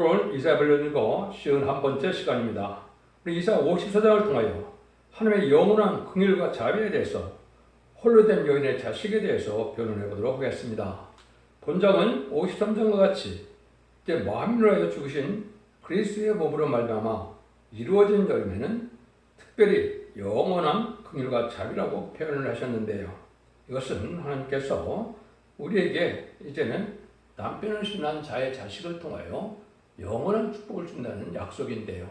오늘은 이사벨을 읽어 쉬운 한 번째 시간입니다. 이사 54장을 통하여 하나님의 영원한 긍휼과 자비에 대해서 홀로 된 여인의 자식에 대해서 변론해 보도록 하겠습니다. 본장은 53장과 같이 이제 마음으로 하여 죽으신 그리스도의 몸으로 말미암아 이루어진 열매는 특별히 영원한 긍휼과 자비라고 표현을 하셨는데요. 이것은 하나님께서 우리에게 이제는 남편을 신난 자의 자식을 통하여 영원한 축복을 준다는 약속인데요.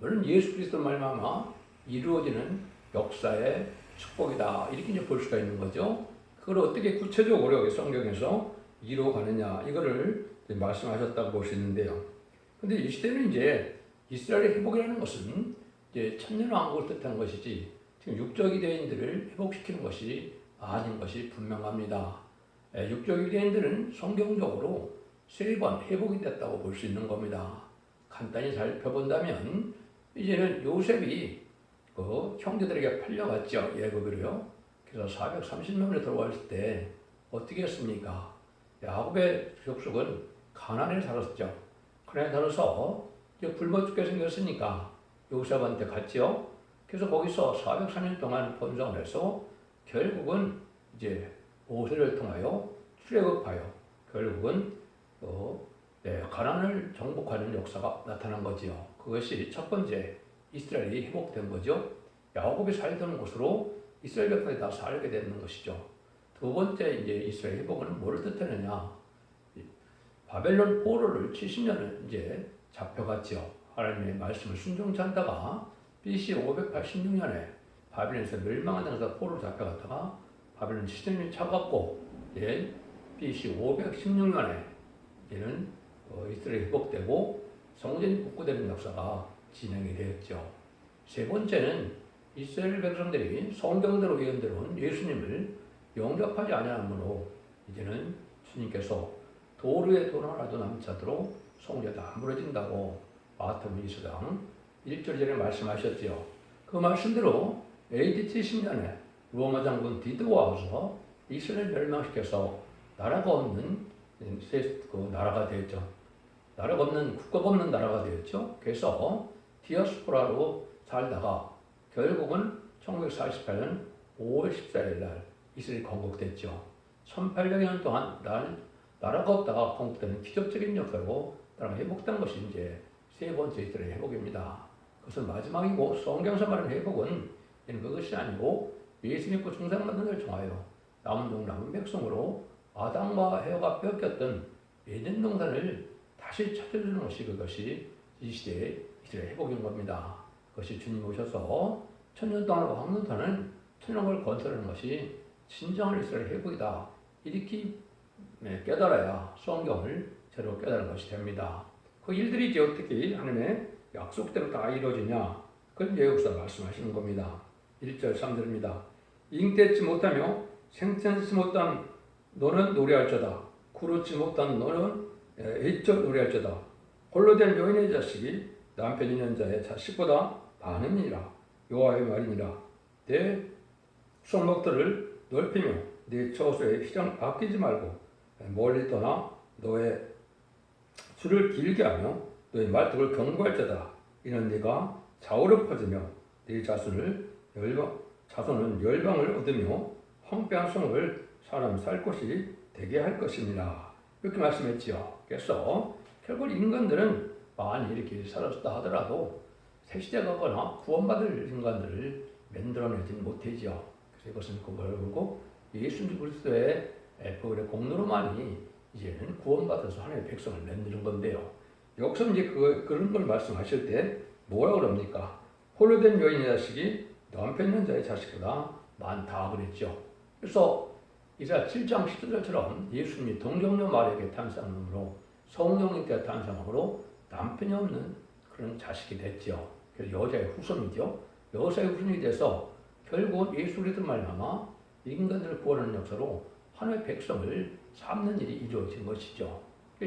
물론 예수 그리스도 말미암아 이루어지는 역사의 축복이다 이렇게 이제 볼 수가 있는 거죠. 그걸 어떻게 구체적으로 성경에서 이루어가느냐 이거를 말씀하셨다고 볼 수 있는데요. 근데 이 시대는 이제 이스라엘의 회복이라는 것은 이제 천년 왕국을 뜻하는 것이지 지금 육적 유대인들을 회복시키는 것이 아닌 것이 분명합니다. 예, 육적 유대인들은 성경적으로 세번 회복이 됐다고 볼 수 있는 겁니다. 간단히 살펴본다면 이제는 요셉이 그 형제들에게 팔려갔죠 예고비로요. 그래서 430명을 들어왔을 때 어떻게 했습니까? 야곱의 족속은 가난에 살았죠. 가난에 살아서 이제 굶어 죽게 생겼으니까 요셉한테 갔죠. 그래서 거기서 403년 동안 번성을 해서 결국은 이제 모세를 통하여 출애굽하여 결국은 어, 네, 가난을 정복하는 역사가 나타난 거지요. 그것이 첫 번째 이스라엘이 회복된 거죠. 야곱이 살던 곳으로 이스라엘 백성이 다 살게 되는 것이죠. 두 번째 이제 이스라엘 회복은 뭐를 뜻하느냐? 바벨론 포로를 70년을 이제 잡혀갔죠. 하나님의 말씀을 순종치 않다가 BC 586년에 바벨론에서 멸망하면서 포로로 잡혀갔다가 바벨론 시대이 차갑고 예, BC 516년에 이는 어, 이스라엘 회복되고 성전이 복구되는 역사가 진행이 되었죠. 세 번째는 이스라엘 백성들이 성경대로 예언대로 예수님을 영접하지 아니하므로 이제는 주님께서 도루에 돈 하나도 남지 않도록 성전 다 무너진다고 마태복음 2장 1절 전에 말씀하셨지요. 그 말씀대로 AD 70년에 로마 장군 디드가 와서 이스라엘 멸망시켜서 나라가 없는 그 나라가 되었죠. 나라가 없는 국가가 없는 나라가 되었죠. 그래서 디아스포라로 살다가 결국은 1948년 5월 14일 날 이스라엘 건국됐죠. 1800년 동안 날, 나라가 없다가 건국되는 기적적인 역사로 나라가 회복된 것이 이제 세 번째 이스라엘 회복입니다. 그것은 마지막이고 성경에서 말하는 회복은 그것이 아니고 예수 믿고 중상받는 걸 통하여 남은 종 남은 백성으로 아담과 해와가 뺏겼던 예전 동산을 다시 찾아주는 것이 그것이 이 시대의 이스라엘 회복인 겁니다. 그것이 주님 오셔서 천년 동안 왕년타는 천년을 건설하는 것이 진정한 이스라엘 회복이다. 이렇게 네, 깨달아야 성경을 제대로 깨달은 것이 됩니다. 그 일들이 이제 어떻게 하나님의 약속대로 다 이루어지냐? 그건 예국사 말씀하시는 겁니다. 1절 3절입니다. 잉태치 못하며 생천치 못한 너는 노래할저다. 구르지 못한 너는 애적 노래할저다. 홀로 된 여인의 자식이 남편 있는 자의 자식보다 많으니라. 여호와의 말이니라. 내 손목들을 넓히며 네 처소에 휘장 아끼지 말고 멀리 떠나 너의 줄을 길게 하며 너의 말뚝을 경고할 자다. 이는 네가 좌우로 퍼지며 네 자손을 열방 자손은 열방을 얻으며 황폐한 성을 사람 살 곳이 되게 할 것입니다. 이렇게 말씀했지요. 그래서 결국 인간들은 많이 이렇게 살았다 하더라도 새시대 가거나 구원받을 인간들을 만들어내지는 못하죠. 그래서 이것은 그걸고 예수 그리스도의 그의 공로만이 이제는 구원받아서 하나님의 백성을 만드는 건데요. 여기서 이제 그, 그런 걸 말씀하실 때 뭐라 그럽니까? 홀로 된 여인의 자식이 남편 현자의 자식보다 많다 그랬죠. 그래서 이사 7장 10절처럼 예수님이 동정녀 마리에게 탄생함으로 성령님께 탄생함으로 남편이 없는 그런 자식이. 그래서 여자의 후손이죠. 여자의 후손이 돼서 결국 예수 그리스도 말미암아 인간들을 구원하는 역사로 하나의 백성을 삼는 일이 이루어진 것이죠.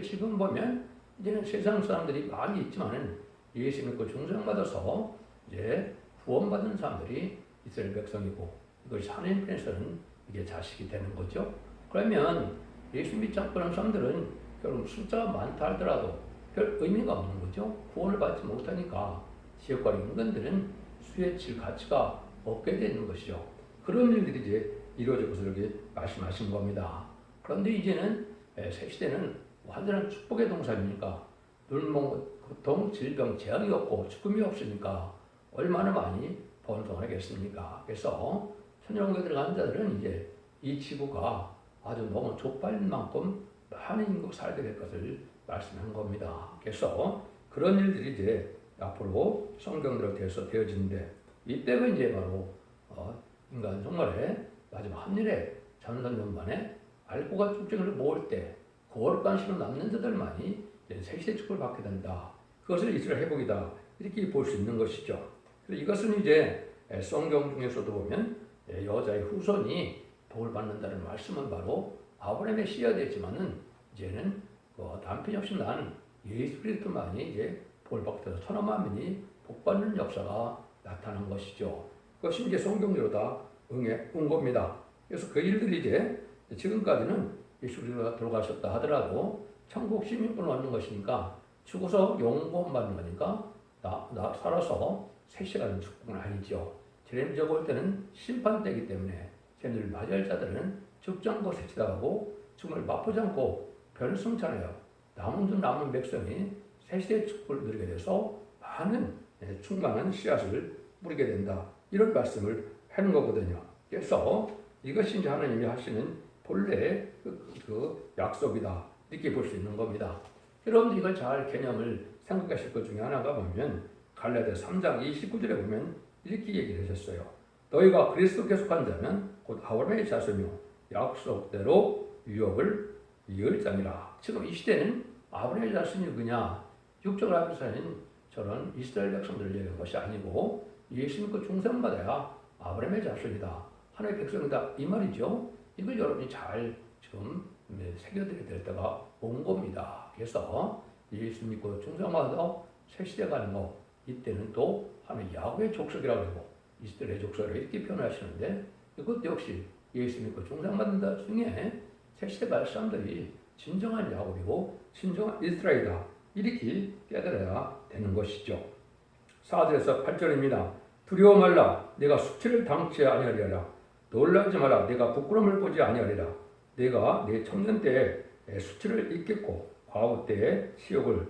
지금 보면 이제는 세상 사람들이 많이 있지만은 예수 믿고 중생받아서 이제 구원받은 사람들이 이스라엘 백성이고 이것이 하나님 편에서는 이게 자식이 되는 거죠. 그러면 예수 믿지 않고 는 사람들은 결국 숫자가 많다 하더라도 별 의미가 없는 거죠. 구원을 받지 못하니까 지역과 인간들은 수에 칠 가치가 없게 되는 것이죠. 그런 일들이 이제 이루어질 것을 이렇게 말씀하신 겁니다. 그런데 이제는 에, 새 시대는 완전한 축복의 동산이니까 눈먼 고통, 질병, 재앙이 없고 죽음이 없으니까 얼마나 많이 번성하겠습니까? 그래서 천연국에 들어간 자들은 이제 이 지구가 아주 너무 좁아질 만큼 많은 인구가 살게 될 것을 말씀한 겁니다. 그래서 그런 일들이 이제 앞으로 성경대로 돼서 되어지는데 이때가 이제 바로 어, 인간 정말의 마지막 한일의 전선전반에 알고가 축쟁을 모을 때 거룩한 신을 남는 자들만이 새시대 축복을 받게 된다. 그것을 이스라엘 회복이다. 이렇게 볼 수 있는 것이죠. 이것은 이제 성경 중에서도 보면 여자의 후손이 복을 받는다는 말씀은 바로 아브라함의 씨앗이지만은 이제는 그 남편이 없이 난 예수 그리스도만이 이제 복을 받게 돼서 천하 만 민이 복 받는 역사가 나타난 것이죠. 그것이 이제 성경대로 다 응해 온 겁니다. 그래서 그 일들이 이제 지금까지는 예수 그리스도가 돌아가셨다 하더라도 천국 시민권을 얻는 것이니까 죽어서 영원 받는 거니까 나, 나 살아서 세시가는 축복은 아니죠. 제렘저 볼 때는 심판 때이기 때문에 쟤들 맞이할 자들은 죽지 않고 세치다가고 죽음을 맛보지 않고 변성잖아요. 남은 중 남은 백성이 세시대 축복을 누리게 돼서 많은 예, 충만한 씨앗을 뿌리게 된다. 이런 말씀을 하는 거거든요. 그래서 이것이 이제 하나님이 하시는 본래의 그, 그 약속이다. 이렇게 볼 수 있는 겁니다. 여러분들 이걸 잘 개념을 생각하실 것 중에 하나가 보면 갈라디아 3장 29절에 보면 이렇게 얘기를 하셨어요. 너희가 그리스도께 속한 자면 곧 아브라함의 자손이요 약속대로 유업을 이을 자니라. 지금 이 시대는 아브라함의 자손이 누구냐? 육적을 하면서는 저런 이스라엘 백성들을 얘기한 것이 아니고 예수 믿고 중생받아야 아브라함의 자손이다. 하나님의 백성이다. 이 말이죠. 이걸 여러분이 잘 지금 네, 새겨드려야 될 때가 온 겁니다. 그래서 예수 믿고 중생받아 새 시대 가 는 거 이때는 또 하나님 야곱의 족속이라고 하고 이스라엘의 족속이라고 이렇게 표현하시는데 이것도 역시 예수 믿고 중생받는 자 중에 새 시대 갈 사람들이 진정한 야곱이고 진정한 이스라엘이다. 이렇게 깨달아야 되는 것이죠. 4절에서 8절입니다. 두려워 말라. 내가 수치를 당치 아니하리라. 놀라지 마라. 내가 부끄러움을 보지 아니하리라. 내가 내 청년 때의 수치를 잊겠고 과부 때의 시욕을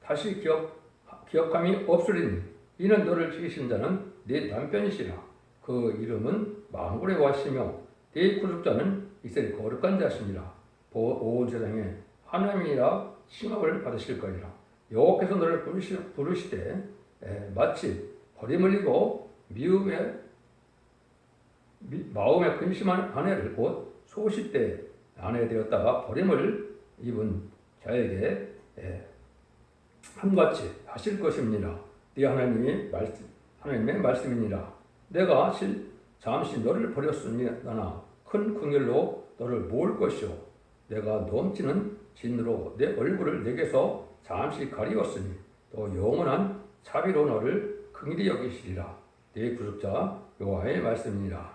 다시 기억, 기억함이 없으리니 이는 너를 지키신 자는 내 남편이시라. 그 이름은 망굴의 와시며 내 구속자는 이스라엘 거룩한 자시니라. 온 세상에 하나님이라 칭함을 받으실 거니라. 여호와께서 너를 부르시, 부르시되 에, 마치 버림을리고 미움에 미, 마음에 근심한 아내를 곧때 아내 되었다가 버림을 입은 자에게 에, 한같이 하실 것입니다. 네 하나님이 말씀 하나님의 말씀이니라. 내가 실, 잠시 너를 버렸으나 큰 긍휼로 너를 모을 것이요. 내가 넘치는 진으로 내 얼굴을 내게서 잠시 가리웠으니 또 영원한 자비로 너를 긍일히 여기시리라. 내 구속자 여호와의 말씀이니라.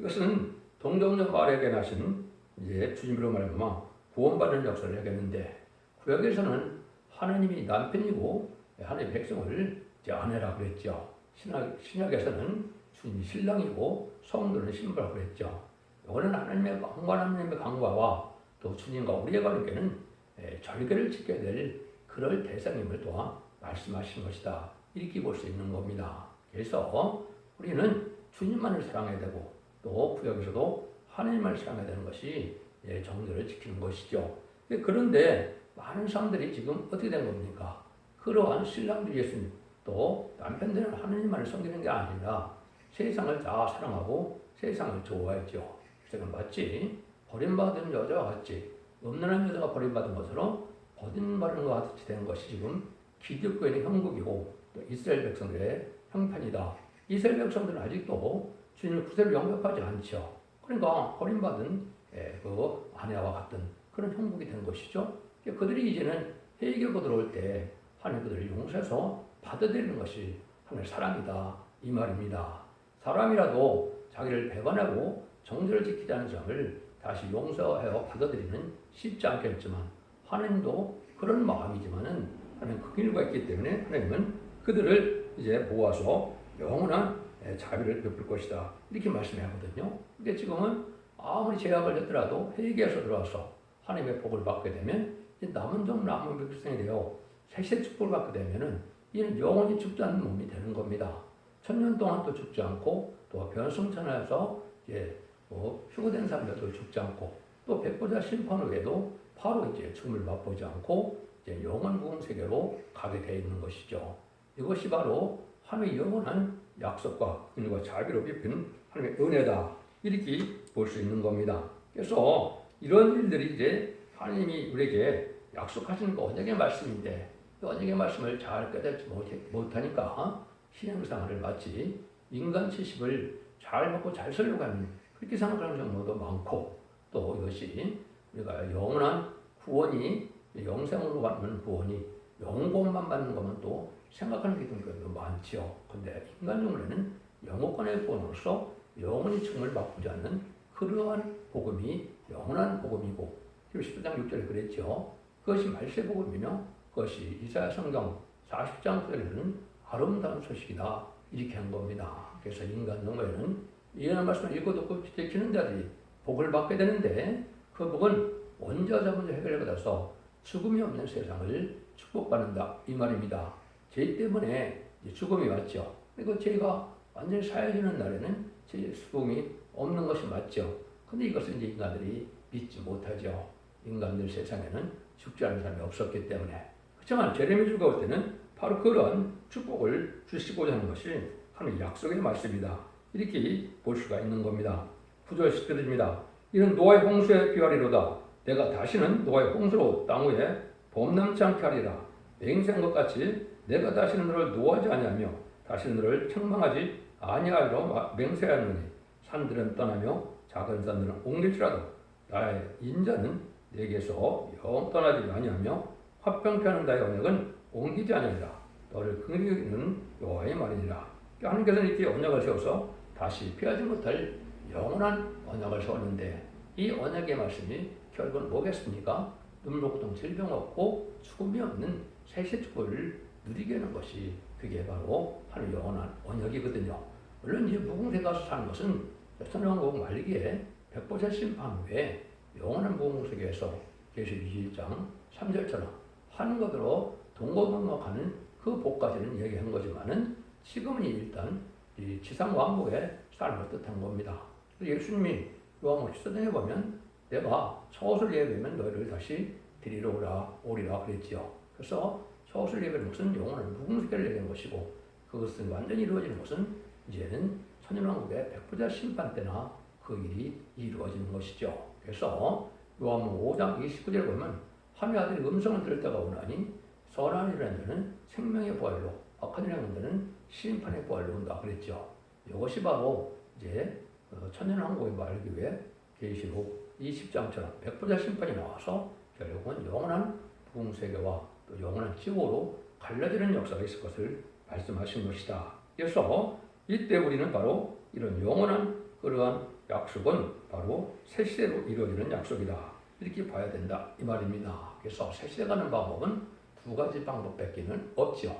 이것은 동정녀 말에게 나신 이제 주님으로 말하면 구원받는 역사를 하겠는데 구약에서는 하나님이 남편이고 하나님의 백성을 이제 아내라고 그랬죠 신약, 신약에서는 주님이 신랑이고 성도는 신부라고 그랬죠 이거는 하나님의 강과 하나님의 강과와 또 주님과 우리의 관계는 예, 절개를 지켜야 될 그럴 대상임을 또한 말씀하신 것이다. 이렇게 볼 수 있는 겁니다. 그래서 우리는 주님만을 사랑해야 되고 또 구역에서도 하나님을 사랑해야 되는 것이 예, 정도를 지키는 것이죠. 그런데 많은 사람들이 지금 어떻게 된 겁니까? 그러한 신랑도 예수님 또 남편들은 하나님만을 섬기는 게 아니라 세상을 다 사랑하고 세상을 좋아했죠. 세상 맞지? 버림받은 여자와 같이 없는 여자가 버림받은 것으로 버림받은 것 같이 된 것이 지금 기득권의 형국이고 또 이스라엘 백성들의 형편이다. 이스라엘 백성들은 아직도 주님의 구세를 영접하지 않죠. 그러니까 버림받은 예, 그 아내와 같은 그런 형국이 된 것이죠. 그들이 이제는 회개하고 들어올 때 하나님 그들을 용서해서 받아들이는 것이 하나님의 사랑이다. 이 말입니다. 사람이라도 자기를 배반하고 정죄를 지키지 않은 점을 다시 용서하여 받아들이는 쉽지 않겠지만 하나님도 그런 마음이지만은 하는 긍휼과 있기 때문에 하나님은 그들을 이제 모아서 영원한 예, 자비를 베풀 것이다 이렇게 말씀해 하거든요. 근데 지금은 아무리 죄악을 했더라도 회개해서 들어와서 하나님의 복을 받게 되면 이 남은 종 남은 백성이 되어 새세 축복을 받게 되면은 이는 영원히 죽지 않는 몸이 되는 겁니다. 천년 동안 또 죽지 않고 또 변성천하에서 이제 뭐 휴거된 사람들도 죽지 않고 또 백보자 심판 후에도 바로 이제 죽음을 맛보지 않고 이제 영원 부흥 세계로 가게 되어 있는 것이죠. 이것이 바로 하나님의 영원한 약속과 은혜와 자비로 베푼 하나님의 은혜다 이렇게 볼 수 있는 겁니다. 그래서 이런 일들이 이제 하나님이 우리에게 약속하시는 거 언약의 말씀인데 그 언약의 말씀을 잘 깨닫지 못하니까 신앙생활을 마치 인간 지식을 잘 먹고 잘 살려고 하는 그렇게 생각하는 경우도 많고 또 이것이 우리가 영원한 구원이 영생으로 받는 구원이 영혼만 받는 것만 또 생각하는 경우도 많지요. 근데 인간적으로는 영혼권의 구원으로서 영원히 죽음을 바꾸지 않는 그러한 복음이 영원한 복음이고 14장 6절에 그랬죠. 그것이 말세 복음이며 그 것이 이사야 성경 40장 9절에는 아름다운 소식이다. 이렇게 한 겁니다. 그래서 인간 영혼에는 이해하는 말씀을 읽고 듣고 지키는 자들이 복을 받게 되는데 그 복은 원자자 문제 해결을 받아서 죽음이 없는 세상을 축복받는다 이 말입니다. 죄 때문에 죽음이 왔죠. 그리고 죄가 완전히 사해지는 날에는 죄 죽음이 없는 것이 맞죠. 근데 이것을 이제 인간들이 믿지 못하죠. 인간들 세상에는 죽지 않는 사람이 없었기 때문에. 그렇지만 제레미 주가 올 때는 바로 그런 축복을 주시고자 하는 것이 하나님 약속의 말씀이다. 이렇게 볼 수가 있는 겁니다. 9절 10절입니다. 이는 노아의 홍수에 비하리로다. 내가 다시는 노아의 홍수로 땅 위에 범람치 않게 하리라. 맹세한 것 같이 내가 다시는 너를 노하지 아니하며 다시는 너를 책망하지 아니하리로 맹세하노니 산들은 떠나며 작은 산들은 옮길지라도 나의 인자는 내게서 영 떠나지 아니하며 화평케하는 나의 언약은 옮기지 아니하리라. 너를 긍휼히 여기는 여호와의 말이니라. 하나님께서는 이렇게 언약을 세워서 다시 피하지 못할 영원한 언약을 세웠는데 이 언약의 말씀이 결국은 뭐겠습니까? 눈물 고통 질병 없고 죽음이 없는 세세 축복을 누리게 하는 것이 그게 바로 하늘 영원한 언약이거든요. 물론 이제 무궁대 가서 사는 것은 선왕국 말기에 백보자 심판 후에 영원한 무궁 세계에서 계시 21장 3절처럼 하늘과로 동고동락하는 그 복까지는 얘기한 거지만은 지금은 일단 이 지상 왕국의 삶을 뜻한 겁니다. 예수님이 요한복음 14장에 보면 내가 처옷을 예배하면 너희를 다시 데리러 오라 오리라 그랬지요. 그래서 처옷을 예배하는 것은 영원한 무궁세계를 얘기한 것이고 그것은 완전히 이루어지는 것은 이제는 천연왕국의 백부자 심판 때나 그 일이 이루어지는 것이죠. 그래서 요한복음 5장 29절 보면 하늘 아들이 음성을 들을 때가 오나니 선한 일이라는 자는 생명의 부활로 악한 일이라는 자는 심판의 부활로 온다 그랬죠. 이것이 바로 이제 어, 천연왕국의 말기 위해 계시록 20장처럼 백부자 심판이 나와서 결국은 영원한 부흥세계와 또 영원한 지옥으로 갈라지는 역사가 있을 것을 말씀하신 것이다. 그래서 이때 우리는 바로 이런 영원한 그러한 약속은 바로 새 시대로 이루어지는 약속이다. 이렇게 봐야 된다 이 말입니다. 그래서 가는 방법은 두 가지 방법밖에는 없지요.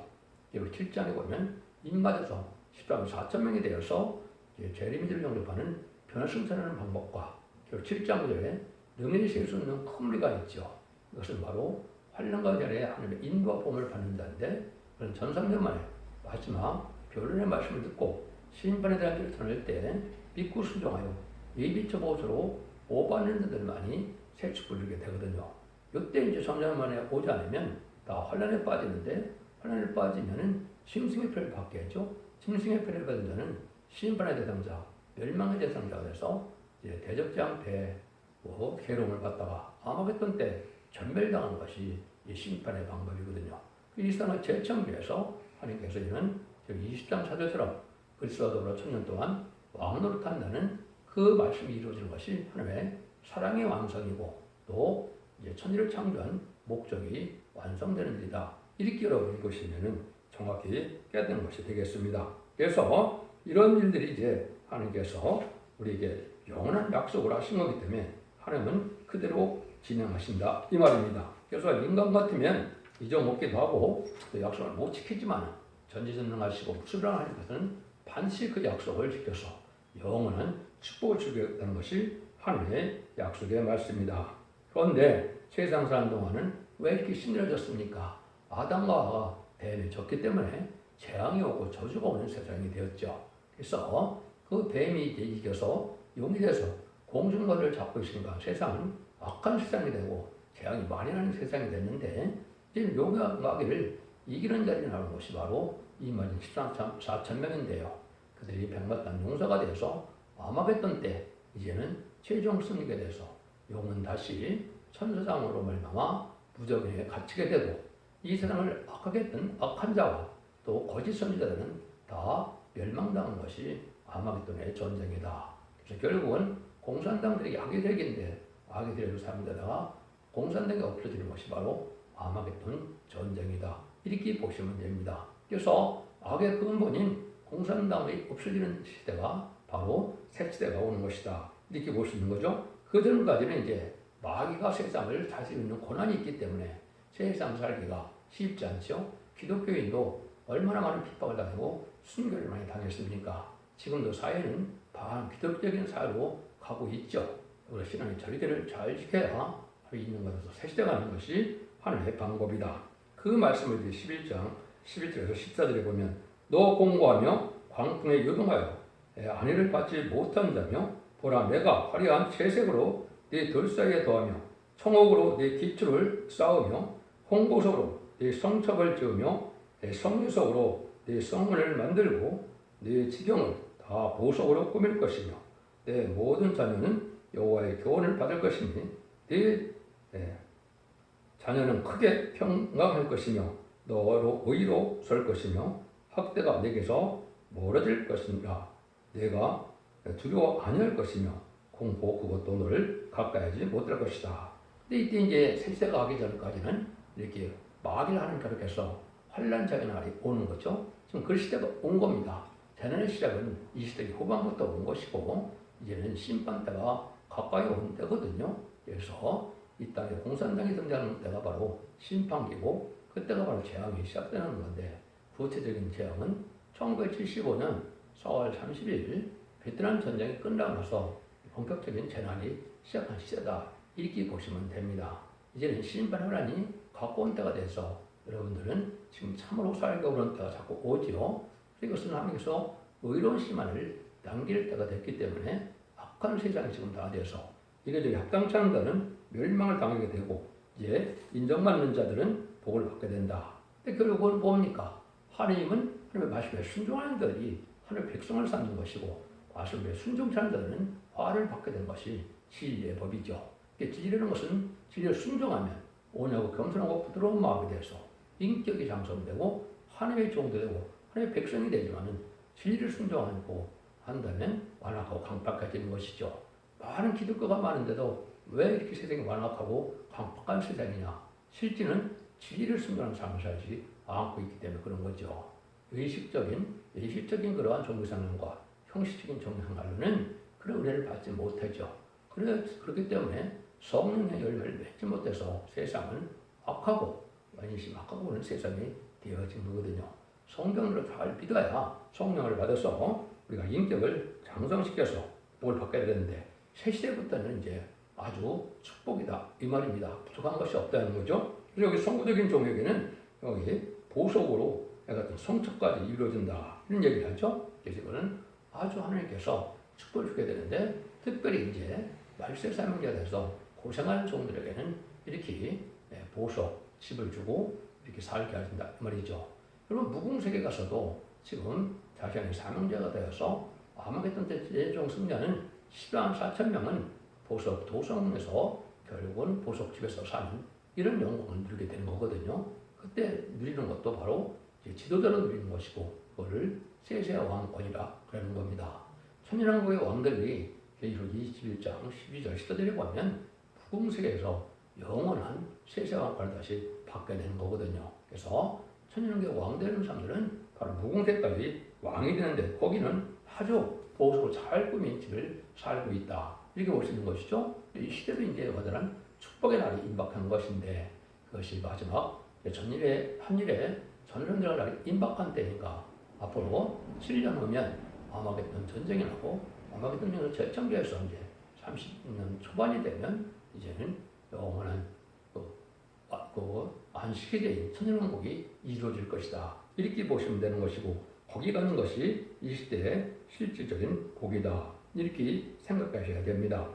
그리고 7장에 보면 인마에서 10장 4천 명이 되어서 이제 재림이들 영접하는 변화승천하는 방법과 그리고 7장 9절에 능히 실수 있는 큰 무리가 있죠. 이것은 바로 환란과 전에 하나님의 인도와 봄을 받는 자인데 그런 전삼년 만에 마지막 변론의 말씀을 듣고 심판에 대한 결단을 때 믿고 순종하여 예비처 보수로 오받는 자들만이 새 축복을 누리게 되거든요. 이때 이제 3년 만에 오지 않으면 다 환란에 빠지는데 환란에 빠지면은 심승의 표를 받게 하죠. 심승의 표를 받은 자는 심판의 대상자, 멸망의 대상자가 돼서 이제 대적장 때 뭐, 괴로움을 받다가 아마겟돈 때 전멸당하는 것이 이 심판의 방법이거든요. 그 이상을 재청구해서 하나님께서 이는 20장 사절처럼 그리스도로 천년 동안 왕노릇 한다는 그 말씀이 이루어지는 것이 하나님의 사랑의 완성이고 또 이제 천지를 창조한 목적이 완성되는 일이다. 이렇게 여러분 읽으시면은 정확히 깨닫는 것이 되겠습니다. 그래서 이런 일들이 이제 하나님께서 우리에게 영원한 약속을 하신 거기 때문에 하나님은 그대로 진행하신다 이 말입니다. 그래서 인간 같으면 잊어먹기도 하고 그 약속을 못 지키지만 전지전능하시고 수령하는 것은 반드시 그 약속을 지켜서 영원한 축복을 주겠다는 것이 하나님의 약속의 말씀입니다. 그런데 세상 사는 동안은 왜 이렇게 힘들어졌습니까? 아담과 하와가 뱀에 졌기 때문에 재앙이 오고 저주가 오는 세상이 되었죠. 그래서 그 뱀이 이겨서 용이 돼서 공중거를 잡고 있으니까 세상은 악한 세상이 되고 재앙이 많이 나는 세상이 됐는데 지금 용마귀를 이기는 자리 나오는 것이 바로 이만인 14천 4천 명인데요. 그들이 백마탄 용사가 돼서 아마겟돈 때 이제는 최종 승리가 돼서 용은 다시 천사장으로 말미암아 무적에 갇히게 되고 이 세상을 악하게 했던 악한 자와 또 거짓 선지자들은 다 멸망당한 것이 아마겟돈의 전쟁이다. 그래서 결국은 공산당들이 악의 세계인데 악의 세계로 삼다가 공산당이 없어지는 것이 바로 아마겟돈 전쟁이다. 이렇게 보시면 됩니다. 그래서 악의 근본인 공산당이 없어지는 시대가 바로 새 시대가 오는 것이다. 이렇게 볼 수 있는 거죠. 그 전까지는 이제 마귀가 세상을 다스리는 고난이 있기 때문에 세상 살기가 쉽지 않죠. 기독교인도 얼마나 많은 핍박을 당하고 순교를 많이 당했습니까? 지금도 사회는 반기독적인 사회로 가고 있죠. 우리 신앙의 절개를 잘 지켜야 있는 것에서 새 시대가 하는 것이 하나님의 방법이다. 그 말씀을 이제 11장 11절에서 14절에 보면 너 공고하며 광풍에 요동하여 내 아내를 받지 못한 자며 보라 내가 화려한 채색으로 네 돌사이에 더하며 청옥으로 네 기초를 쌓으며 홍보석으로 네 성척을 지으며 네 성유석으로 네 성문을 만들고 네 지경을 다 보석으로 꾸밀 것이며 내 모든 자녀는 여호와의 교훈을 받을 것이니 네, 네. 자녀는 크게 평강할 것이며 너로 의로 설 것이며 학대가 내게서 멀어질 것이니라. 내가 두려워 아니할 것이며 공포 그것도 너를 가까이 하지 못할 것이다. 근데 이때 이제 세세가 하기 전까지는 이렇게 마귀를 하는 그렇게해서 환란적인 날이 오는 거죠. 지금 그 시대가 온 겁니다. 재난의 시작은 이 시대기 후반부터 온 것이고 이제는 심판 때가 가까이 온 때거든요. 그래서 이 땅에 공산당이 등장하는 때가 바로 심판기고 그때가 바로 재앙이 시작되는 건데 구체적인 재앙은 1975년 4월 30일 베트남 전쟁이 끝나고 나서 본격적인 재난이 시작한 시대다 이렇게 보시면 됩니다. 이제는 심판 혼란이 가까운 때가 돼서 여러분들은 지금 참으로 살기 어려운 때가 자꾸 오지요. 이것은 하나님께서 의로운 시만을 남길 때가 됐기 때문에 악한 세상이 지금 다 돼서 이래저래 합당치 않은 자는 멸망을 당하게 되고 이제 인정받는 자들은 복을 받게 된다. 근데 결국은 뭡니까? 하나님은 하나님의 말씀에 순종하는 자들이 하나님의 백성을 쌓는 것이고 말씀에 순종치 않는 자들은 화를 받게 된 것이 진리의 법이죠. 진리라는 것은 진리를 순종하면 오냐고 겸손하고 부드러운 마음이 돼서 인격이 장성되고 하나님의 종도 되고 하나님의 백성이 되지만은 진리를 순종하고 한다면 완악하고 강박해지는 것이죠. 많은 기독교가 많은데도 왜 이렇게 세상이 완악하고 강박한 세상이냐? 실제는 진리를 순종하는 삶을 살지 않고 있기 때문에 그런 거죠. 의식적인, 예식적인 그러한 종교상과 형식적인 종교상으로는 그런 은혜를 받지 못하죠. 그렇기 때문에 성령의 열매를 맺지 못해서 세상은 악하고 완전히 악하고 그런 세상이 되어진 거거든요. 성경으로 잘 믿어야 성령을 받아서 우리가 인격을 장성시켜서 복을 받게 되는데 새 시대부터는 이제 아주 축복이다 이 말입니다. 부족한 것이 없다는 거죠. 그래서 여기 성구적인 종에게는 여기 보석으로 같은 성척까지 이루어진다 이런 얘기를 하죠. 이거는 아주 하나님께서 축복을 주게 되는데 특별히 이제 말세 사명자가 돼서 고생하는 종들에게는 이렇게 보석, 집을 주고 이렇게 살게 하신다 이 말이죠. 여러분 무궁세계 가서도 지금 자신의 사명자가 되어서 아마겟돈 때 최종 승자는 10만 4천 명은 보석 도성에서 결국은 보석집에서 사는 이런 영광을 누리게 되는 거거든요. 그때 누리는 것도 바로 지도자로 누리는 것이고 그거를 세세의 왕권이라 그러는 겁니다. 천연왕국의 왕들이 계시록 21장 12절 14절에 보면 부궁세계에서 영원한 세세 왕권을 다시 받게 되는 거거든요. 그래서 천연왕국의 왕 되는 사람들은 바로 무궁세까지 왕이 되는데 거기는 아주 보석으로 잘 꾸민 집을 살고 있다. 이렇게 볼 수 있는 것이죠. 이 시대도 이제 완전한 축복의 날이 임박한 것인데 그것이 마지막 전일에 한일에 전선들을 임박한 때니까 앞으로 7년 후면 아마겟돈 전쟁이 나고 아마겟돈이 절정기에서 이제 30년 초반이 되면 이제는 영원한 그, 아, 그 안식에 대한 천연왕국이 이루어질 것이다. 이렇게 보시면 되는 것이고 거기 가는 것이 이 시대의 실질적인 복이다. 이렇게 생각하셔야 됩니다.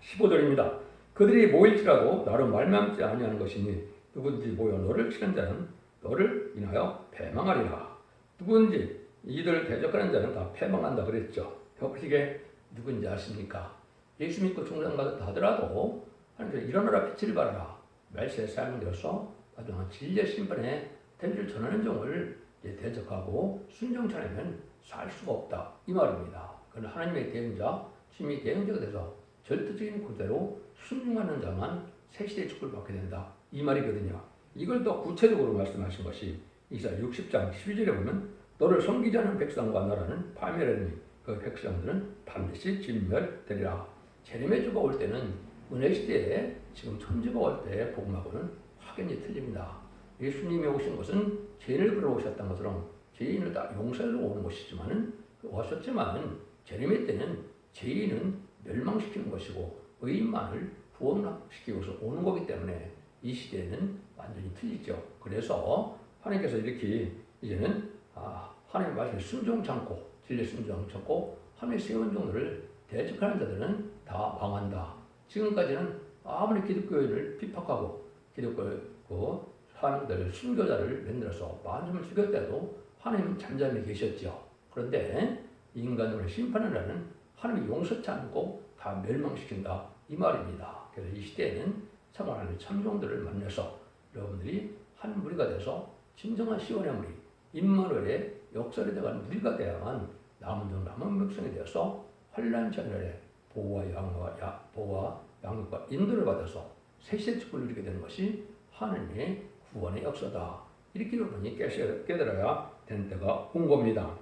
15절입니다. 그들이 모일지라도 나로 말망지 아니하는 것이니 누구든지 모여 너를 치는 자는 너를 인하여 패망하리라. 누구든지 이들을 대적하는 자는 다 패망한다 그랬죠. 벽시계 누군지 아십니까? 예수 믿고 중상받았다 하더라도 하나님께서 일어나라 빛을 발하라. 사용되어서 나중에 진리의 심판에 대를 전하는 종을 대적하고 않으면 살 수가 없다. 이 말입니다. 그는 하나님의 대응자, 심히 대응자가 돼서 절대적인 구대로 순종하는 자만 새 시대의 축복을 받게 된다. 이 말이거든요. 이걸 더 구체적으로 말씀하신 것이 이사 60장 12절에 보면 너를 섬기지 않은 백성과 나라는 파멸하니 그 백성들은 반드시 진멸되리라. 제림의 주가 올 때는 은혜 시대에 지금 천주가 올 때 복음하고는 확연히 틀립니다. 예수님이 오신 것은 죄인을 끌어 오셨던 것처럼 죄인을 다 용서하러 오는 것이지만은 오셨지만 제림의 때는 죄인은 멸망시키는 것이고 의인만을 구원시키고서 오는 거기 때문에 이 시대에는 완전히 틀리죠. 그래서 하나님께서 이렇게 이제는 아, 하나님의 말씀에 순종치 않고 진리 순종치 않고 하나님의 세운 종들을 대적하는 자들은 다 망한다. 지금까지는 아무리 기독교인을 핍박하고 기독교 그 사람들 순교자를 만들어서 만점을 죽였대도 하나님은 잠잠히 계셨죠. 그런데 인간을 심판하라는 하나님이 용서치 않고 다 멸망시킨다 이 말입니다. 그래서 이 시대에는 참 하나님의 참종들을 만나서 여러분들이 한 무리가 돼서 진정한 시원의 무리 임마누엘의 역사를 대한 무리가 되어야만 남은 종 남은 백성이 되어서 환란 전열에 보호와 양과 야, 보호와 양육과 인도를 받아서 세시의 축복을 누리게 되는 것이 하나님의 구원의 역사다. 이렇게 여러분이 깨달아야 되는 때가 온 겁니다.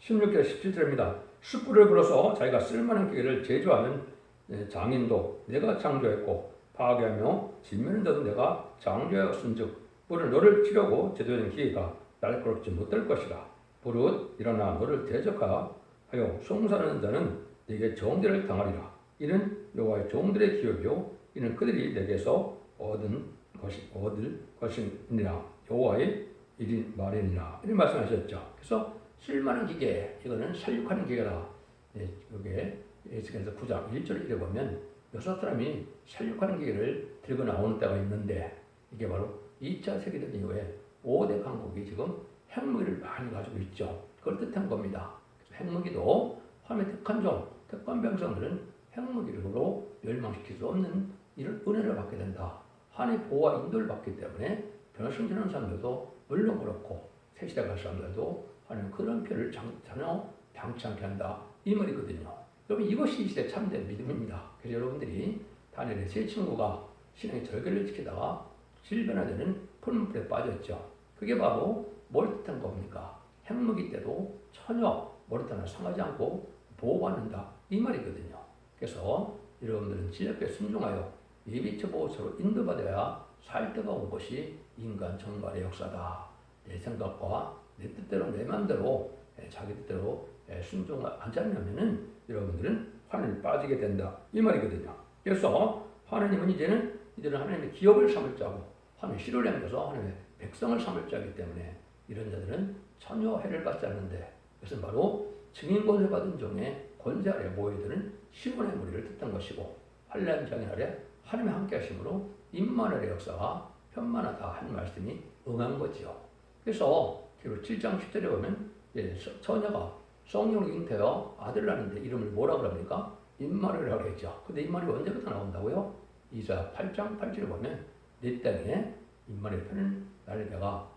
16절 17절입니다. 숯불을 불어서 자기가 쓸만한 기계를 제조하는 예, 장인도 내가 창조했고 파괴하며 진멸한 자도 내가 창조하였은즉 불을 너를 치려고 제조된 기계가 날카롭지 못할 것이라. 불은 일어나 너를 대적하여 송사하는 자는 네게 정죄를 당하리라. 이는 여호와의 종들의 기업이요 이는 그들이 내게서 얻은 것이 얻을 것이니라. 여호와의 일인 말이니라. 이런 말씀하셨죠. 그래서 쓸만한 기계 이거는 살육하는 기계다. 예, 이게 예수께서 9장 1절 이래 보면 여섯 사람이 살육하는 기계를 들고 나오는 때가 있는데 이게 바로 2차 세계대전 이후에 5대 강국이 지금 핵무기를 많이 가지고 있죠. 그걸 뜻한 겁니다. 핵무기도 화면 택한 종, 택한 백성들은 핵무기로 멸망시킬 수 없는 이런 은혜를 받게 된다. 하나님의 보호와 인도를 받기 때문에 변화승진하는 사람들도 물론 그렇고 새시대 갈 사람들도 하나님 그런 표를 장- 전혀 당치 않게 한다. 이 말이거든요. 여러분 이것이 이 시대 참된 믿음입니다. 그래서 여러분들이 다니엘의 세 친구가 신앙의 절개를 지키다가 질변화되는 푸른불에 빠졌죠. 그게 바로 뭘 뜻한 겁니까? 핵무기 때도 전혀 머리 하나 상하지 않고 보호받는다. 이 말이거든요. 그래서 여러분들은 진리에 순종하여 예비처 보호처로 인도받아야 살 때가 온 것이 인간 정말의 역사다. 내 생각과 내 뜻대로 내 마음대로 예, 자기 뜻대로 예, 순종하지 않으면은 여러분들은 하나님 빠지게 된다. 이 말이거든요. 그래서 하나님은 이제는 이들은 하나님의 기업을 삼을 자고 하나님의 씨를 남겨서 하나님의 백성을 삼을 자이기 때문에 이런 자들은 전혀 해를 받지 않는데 그것은 바로 증인 권세 받은 종의 권세 아래 모여드는 시몬의 무리를 뜻한 것이고 환란 장인 아래 하나님의 함께 하심으로 임마누엘의 역사가 편만하다 한 말씀이 응한 거지요. 그래서 기록 7장 10절에 보면 예, 서- 처녀가 성령 잉태여 아들 낳는데 이름을 뭐라 그럽니까? 임마누엘이라고 했죠. 근데 임마누엘이 언제부터 나온다고요? 이사 8장 8절에 보면 네 땅에 임마누엘 편은 나를 내가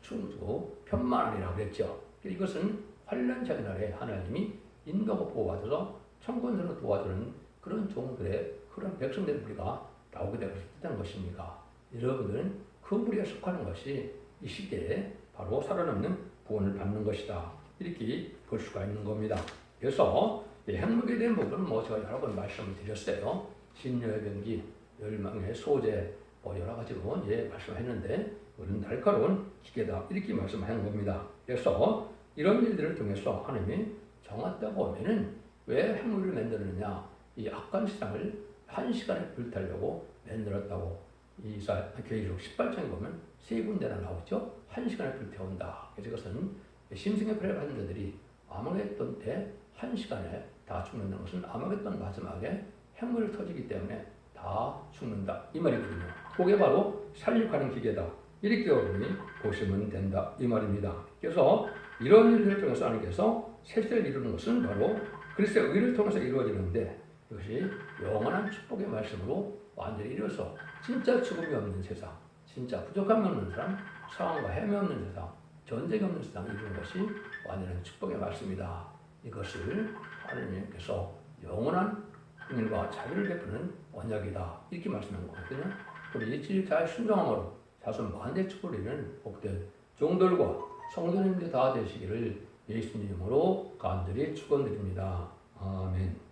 충주고 편만하리라고 그랬죠. 이것은 환란 장인 아래 하나님이 인도하고 보호받아서 청건선을 도와주는 그런 종들의 그런 백성들의 무리가 나오게 되고 싶다는 것입니다. 여러분들은 그 무리에 속하는 것이 이 시대에 바로 살아남는 구원을 받는 것이다. 이렇게 볼 수가 있는 겁니다. 그래서 이 핵무기에 대한 부분은 뭐 제가 여러 번 말씀을 드렸어요. 신녀의 병기, 멸망의 소재, 뭐 여러 가지로 이제 말씀했는데 그런 날카로운 기계다 이렇게 말씀하는 겁니다. 그래서 이런 일들을 통해서 하나님이 정했다고 하면은 왜 핵물을 만들었느냐? 이 악한 세상을 한 시간에 불타려고 만들었다고 이사 계시록 18장에 보면 세 군데나 나오죠. 한 시간에 불태운다. 그래서 이것은 심승의 표를 받은 자들이 아마겟돈 때 한 시간에 다 죽는다는 것은 아마겟돈 마지막에 핵물이 터지기 때문에 다 죽는다 이 말이거든요. 그게 바로 살육하는 기계다. 이렇게 여러분이 보시면 된다 이 말입니다. 그래서 이런 일들을 통해서 하나님께서 세세를 이루는 것은 바로 그리스도의 의를 통해서 이루어지는데 이것이 영원한 축복의 말씀으로 완전히 이루어서 진짜 죽음이 없는 세상, 진짜 부족함이 없는 사람, 상황과 해미 없는 세상, 전쟁이 없는 세상을 이루는 것이 완전한 축복의 말씀이다. 이것을 하나님께서 영원한 긍휼과 자비를 베푸는 언약이다. 이렇게 말씀한 거거든요. 우리 이치를 잘 순종함으로 자손 만대 이루는 복된 종들과 성도님들 다 되시기를 예수님으로 간절히 축원드립니다. 아멘.